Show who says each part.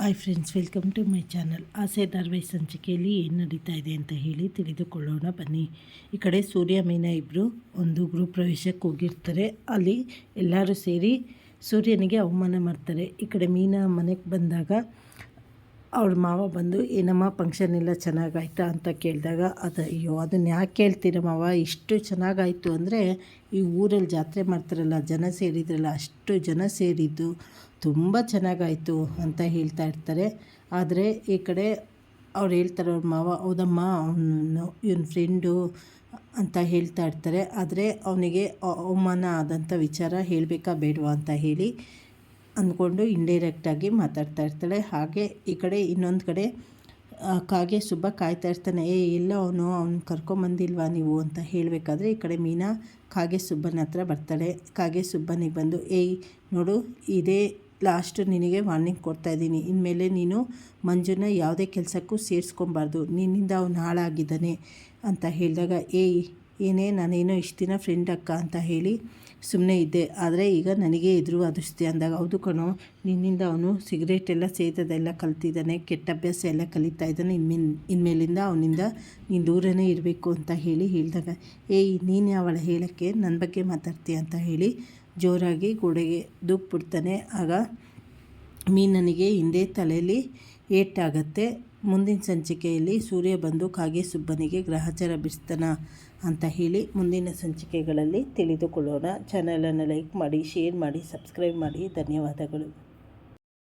Speaker 1: Hi friends welcome to my channel Aase ಧಾರವಾಹಿ ಸಂಚಿಕೆಯಲ್ಲಿ ಏನು ನಡೀತಾ ಇದೆ ಅಂತ ಹೇಳಿ ತಿಳಿದುಕೊಳ್ಳೋಣ. ಬನ್ನಿ. ಈ ಕಡೆ ಸೂರ್ಯ, ಮೀನಾ ಇಬ್ಬರು ಒಂದು ಗೃಹ ಪ್ರವೇಶಕ್ಕೆ ಹೋಗಿರ್ತಾರೆ. ಅಲ್ಲಿ ಎಲ್ಲರೂ ಸೇರಿ ಸೂರ್ಯನಿಗೆ ಅವಮಾನ ಮಾಡ್ತಾರೆ. ಈ ಕಡೆ ಮೀನಾ ಮನೆಗೆ ಬಂದಾಗ ಅವಳ ಮಾವ ಬಂದು ಏನಮ್ಮ ಫಂಕ್ಷನ್ ಎಲ್ಲ ಚೆನ್ನಾಗಾಯ್ತಾ? ಅಂತ ಕೇಳಿದಾಗ, ಅದು, ಅಯ್ಯೋ ಅದನ್ನು ಯಾಕೆ ಕೇಳ್ತೀರ ಮಾವ? ಇಷ್ಟು ಚೆನ್ನಾಗಾಯಿತು ಅಂದರೆ, ಈ ಊರಲ್ಲಿ ಜಾತ್ರೆ ಮಾಡ್ತಾರಲ್ಲ, ಜನ ಸೇರಿದ್ರಲ್ಲ, ಅಷ್ಟು ಜನ ಸೇರಿದ್ದು ತುಂಬ ಚೆನ್ನಾಗಾಯಿತು ಅಂತ ಹೇಳ್ತಾ ಇರ್ತಾರೆ. ಆದರೆ, ಈ ಕಡೆ ಅವ್ರು ಹೇಳ್ತಾರೆ, ಅವ್ರ ಮಾವ, ಹೌದಮ್ಮ, ಅವನು, ಇವನ ಫ್ರೆಂಡು ಅಂತ ಹೇಳ್ತಾ ಇರ್ತಾರೆ. ಆದರೆ, ಅವನಿಗೆ ಅವಮಾನ ಆದಂಥ ವಿಚಾರ ಹೇಳಬೇಕಾ ಬೇಡವಾ? ಅಂತ ಹೇಳಿ ಅಂದ್ಕೊಂಡು ಇಂಡೈರೆಕ್ಟಾಗಿ ಮಾತಾಡ್ತಾ ಇರ್ತಾಳೆ. ಹಾಗೆ ಈ ಕಡೆ ಇನ್ನೊಂದು ಕಡೆ ಕಾಗೆ ಸುಬ್ಬ ಕಾಯ್ತಾ ಇರ್ತಾನೆ. ಏ ಇಲ್ಲ ಅವನು, ಅವ್ನು ಕರ್ಕೊಂಬಂದಿಲ್ವಾ ನೀವು? ಅಂತ ಹೇಳಬೇಕಾದ್ರೆ ಈ ಕಡೆ ಮೀನಾ ಕಾಗೆ ಸುಬ್ಬನ ಹತ್ರ ಬರ್ತಾಳೆ. ಕಾಗೆ ಸುಬ್ಬನಿಗೆ ಬಂದು, ಏಯ್, ನೋಡು, ಇದೇ ಲಾಸ್ಟ್ ನಿನಗೆ ವಾರ್ನಿಂಗ್ ಕೊಡ್ತಾ ಇದ್ದೀನಿ. ಇನ್ಮೇಲೆ ನೀನು ಮಂಜುನ ಯಾವುದೇ ಕೆಲಸಕ್ಕೂ ಸೇರಿಸ್ಕೊಬಾರ್ದು. ನಿನ್ನಿಂದ ಅವನು ಹಾಳಾಗಿದ್ದಾನೆ. ಅಂತ ಹೇಳಿದಾಗ, ಏಯ್ ಏನೇ ನಾನೇನೋ ಇಷ್ಟು ದಿನ ಫ್ರೆಂಡ್ ಅಕ್ಕ ಅಂತ ಹೇಳಿ ಸುಮ್ಮನೆ ಇದ್ದೆ. ಆದರೆ ಈಗ ನನಗೆ ಎದುರು ಅದೃಷ್ಟಿ ಅಂದಾಗ, ಹೌದು ಕಣೋ, ನಿನ್ನಿಂದ ಅವನು ಸಿಗರೇಟ್ ಎಲ್ಲ ಸೇದೋದೆಲ್ಲ ಕಲ್ತಿದ್ದಾನೆ, ಕೆಟ್ಟ ಅಭ್ಯಾಸ ಎಲ್ಲ ಕಲಿತಾ ಇದ್ದಾನೆ, ಇನ್ಮೇಲೆ, ಇನ್ಮೇಲಿಂದ ಅವನಿಂದ ನೀನು ದೂರನೇ ಇರಬೇಕು ಅಂತ ಹೇಳಿ ಹೇಳಿದಾಗ, ಏಯ್, ನೀನು ಅವಳ ಹೇಳೋಕ್ಕೆ ನನ್ನ ಬಗ್ಗೆ ಮಾತಾಡ್ತೀಯ ಅಂತ ಹೇಳಿ ಜೋರಾಗಿ ಗೋಡೆಗೆ ಬಿಡ್ತಾನೆ. ಆಗ ಮೀನನಿಗೆ ಹಿಂದೆ ತಲೆಯಲ್ಲಿ ಏಟಾಗತ್ತೆ. ಮುಂದಿನ ಸಂಚಿಕೆಯಲ್ಲಿ ಸೂರ್ಯ ಬಂದು ಕಾಗೆ ಸುಬ್ಬನಿಗೆ ಗ್ರಹಚಾರ ಬಿಡಿಸ್ತಾನ ಅಂತ ಹೇಳಿ ಮುಂದಿನ ಸಂಚಿಕೆಗಳಲ್ಲಿ ತಿಳಿದುಕೊಳ್ಳೋಣ. ಚಾನಲನ್ನು ಲೈಕ್ ಮಾಡಿ ಶೇರ್ ಮಾಡಿ ಸಬ್ಸ್ಕ್ರೈಬ್ ಮಾಡಿ. ಧನ್ಯವಾದಗಳು.